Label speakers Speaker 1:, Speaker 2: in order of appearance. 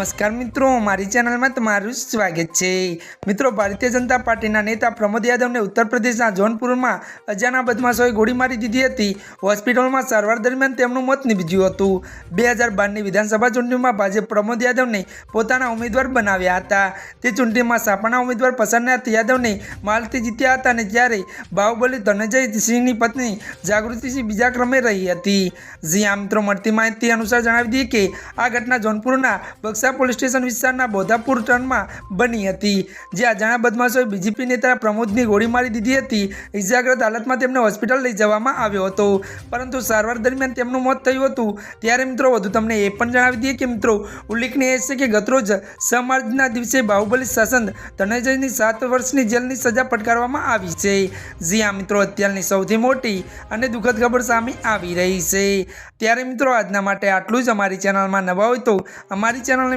Speaker 1: નમસ્કાર મિત્રો, મારી ચેનલમાં તમારું સ્વાગત છે. મિત્રો, ભારતીય જનતા પાર્ટીના નેતા પ્રમોદ યાદવને ઉત્તર પ્રદેશના જોનપુરમાં અજાના બદમાશોએ ગોળી મારી દીધી હતી. હોસ્પિટલમાં સારવાર દરમિયાન તેમનું મોત નીપજ્યું હતું. બે હજાર બારની વિધાનસભા ચૂંટણીમાં ભાજપ પ્રમોદ યાદવને પોતાના ઉમેદવાર બનાવ્યા હતા. તે ચૂંટણીમાં સાપાના ઉમેદવાર પસંદનાથ યાદવને માલથી જીત્યા હતા અને જ્યારે બાહુબલી ધનંજય સિંહની પત્ની જાગૃતિસિંહ બીજા ક્રમે રહી હતી. જ્યાં મિત્રો, મળતી માહિતી અનુસાર જણાવી દઈએ કે આ ઘટના જોનપુરના બક્સા પોલીસ સ્ટેશન વિસ્તારના બોધાપુર ટર્નમાં બની હતી. જ્યાં જાણા બદમાશોએ બીજેપી નેતા પ્રમોદની ગોળી મારી દીધી હતી. ઇજાગ્રસ્ત હાલતમાં તેમને હોસ્પિટલ લઈ જવામાં આવ્યો હતો. પરંતુ સારવાર દરમિયાન તેમનું મોત થયું હતું. ત્યારે મિત્રો, વધુ તમને એ પણ જણાવી દઈએ કે મિત્રો, ઉલ્લેખનીય છે કે ગતરોજ સમાજના દિવસે બાહુબલી શાસન ધનંજયની સાત વર્ષની જેલની સજા ફટકારવામાં આવી છે. જ્યાં મિત્રો, અત્યારની સૌથી મોટી અને દુઃખદ ખબર સામે આવી રહી છે. ત્યારે મિત્રો, આજના માટે આટલું જ. અમારી ચેનલમાં નવા હોય તો અમારી ચેનલને